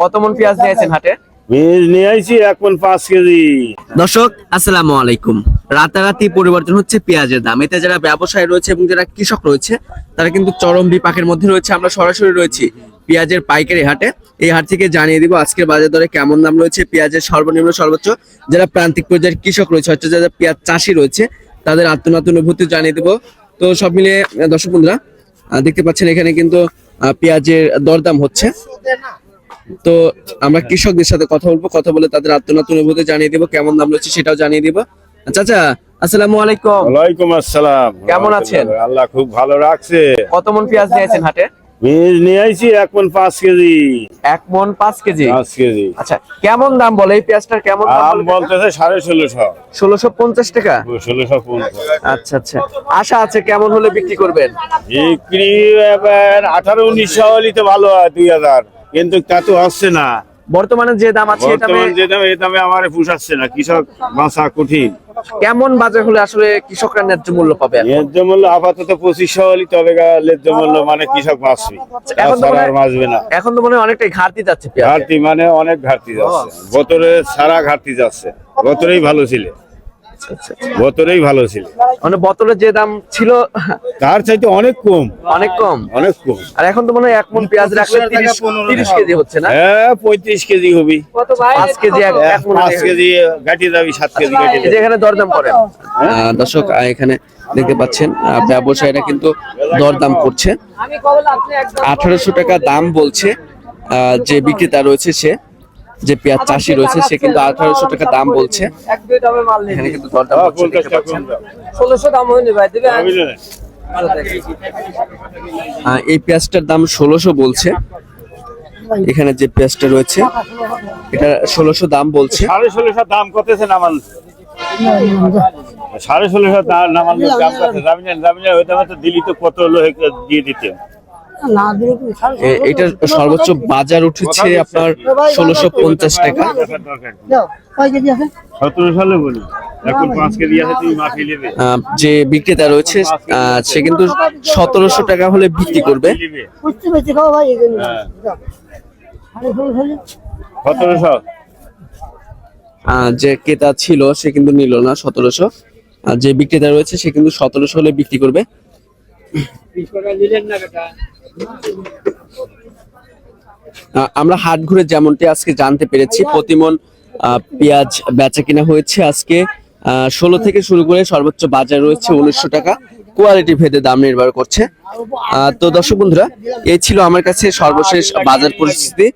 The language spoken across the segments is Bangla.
কত মন পেঁয়াজ নিয়েছেন হাটে? নিয়ে আইছি এক মন পাঁচ কেজি। দর্শক আসসালামু আলাইকুম। রাতারাতি পরিবর্তন হচ্ছে পেঁয়াজের দাম। এতে যারা ব্যবসায়ী রয়েছে এবং যারা কৃষক রয়েছে তারা কিন্তু চরম বিপাকের মধ্যে রয়েছে। আমরা সরাসরি রয়েছি পেঁয়াজের পাইকারি হাটে। এই হাট থেকে জানিয়ে দিব আজকের বাজার দরে কেমন দাম রয়েছে পেঁয়াজের সর্বনিম্ন সর্বোচ্চ। যারা প্রান্তিক পর্যায়ের কৃষক রয়েছে হচ্ছে যারা পেঁয়াজ চাষি রয়েছে তাদের আত্মনাত অনুভূতি জানিয়ে দিব। তো সব মিলিয়ে দর্শক বন্ধুরা আহ, দেখতে পাচ্ছেন এখানে কিন্তু আহ, পেঁয়াজের দরদাম হচ্ছে। তো আমরা কৃষকদের সাথে কথা বলব কথা বলে তাদের আত্মনাত অনুভূতি জানিয়ে দিব কেমন দাম রয়েছে সেটাও জানিয়ে দিব। চাচা আসসালামু আলাইকুম। ওয়ালাইকুম আসসালাম। কেমন আছেন? আল্লাহ খুব ভালো রাখছে। কত মন পেঁয়াজ নিয়েছেন হাটে? বীজ নিয়ে আইছি এক মন পাঁচ কেজি। এক মন পাঁচ কেজি? পাঁচ কেজি। আচ্ছা কেমন দাম বলে এই পেঁয়াজটার? কেমন দাম বলতেছে সাড়ে ষোলোশো। ষোলোশো পঞ্চাশ টাকা? ষোলোশো আচ্ছা আচ্ছা। আশা আছে কেমন হলে বিক্রি করবেন? বিক্রি এবার আঠারো উনিশশো হলে তো ভালো হয় দুই হাজার। কিন্তু তা তো আসছে না। বর্তমানে যে দাম আছে বর্তমান যে দামে এই দামে আমার পুষাচ্ছে না। কৃষক বাঁচা কঠিন। কেমন বাজার হলে আসলে কৃষকরা ন্যায্য মূল্য পাবে ন্যায্য মূল্য আপাতত পঁচিশশো হলে তবে ন্যায্য মূল্য মানে কৃষক বাঁচবে। মনে হয়- বাঁচবে না। এখন তো মনে হয় অনেকটাই ঘাটতি যাচ্ছে ঘাটতি মানে অনেক ঘাটতি যাচ্ছে। বতরে সারা ঘাটতি যাচ্ছে। বতরেই ভালো ছিল। বতরেই ভালো ছিল। মানে বোতলের যে দাম ছিল তার চাইতে অনেক কম। অনেক কম? অনেক কম। আর এখন তো মনে হয় এক মন পেঁয়াজ রাখলে তিরিশ কেজি হচ্ছে না? হ্যাঁ পঁয়ত্রিশ কেজি হবি। পাঁচ কেজি এক এক মন পাঁচ কেজি গাটি যাবি সাত কেজি গাটি এই যে এখানে দরদাম করেন। দর্শক আহ, এখানে দেখতে পাচ্ছেন ব্যবসায়ীরা কিন্তু দরদাম করছে। আঠারোশো টাকা দাম বলছে আহ, যে বিক্রেতা রয়েছে সে। যে পেঁয়াজ চাষি রয়েছে সে কিন্তু আঠারোশো টাকা দাম বলছে। এখানে কিন্তু দরদাম হ্যাঁ, হচ্ছে দেখতে পাচ্ছেন। ষোলোশো দাম হয়নি ভাই দেবে এই পেঁয়াজটার দাম ষোলোশো বলছে। এখানে যে পেঁয়াজটা রয়েছে এটা ষোলোশো দাম বলছে। সাড়ে ষোলোশো দাম কতেছে নামান। সাড়ে ষোলোশো দাম নামান দাম কত দিলি তো কত হলো দিয়ে দিতে। এটার সর্বোচ্চ বাজার উঠেছে আপনার ষোলোশো পঞ্চাশ টাকা। দাও, কয় কেজি আছে? সতেরো সালে বলি। এখন পাঁচ কেজি আছে তুমি মাফি নেবে। আহ, যে বিক্রেতা রয়েছে সে কিন্তু সতেরোশো টাকা হলে বিক্রি করবে। হ্যাঁ। যে ক্রেতা ছিল সে কিন্তু নিল না সতেরোশো। আর যে বিক্রেতা রয়েছে সে কিন্তু সতেরোশো হলে বিক্রি করবে। আমরা হাট ঘুরে যেমনটি আজকে জানতে পেরেছি, প্রতিমন পেঁয়াজ বেচা কিনা হয়েছে আজকে। ষোলো থেকে শুরু করে সর্বোচ্চ বাজার রয়েছে উনিশশো টাকা। কোয়ালিটি ভেদে দাম নির্ভর করছে। তো দর্শক বন্ধুরা, এই ছিল আমার কাছে সর্বশেষ বাজার পরিস্থিতি।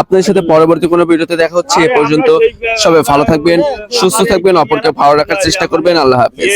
আপনাদের সাথে পরবর্তী কোনো ভিডিওতে দেখা হচ্ছে, এ পর্যন্ত সবাই ভালো থাকবেন, সুস্থ থাকবেন, অপরকে ভালো রাখার চেষ্টা করবেন। আল্লাহ হাফেজ।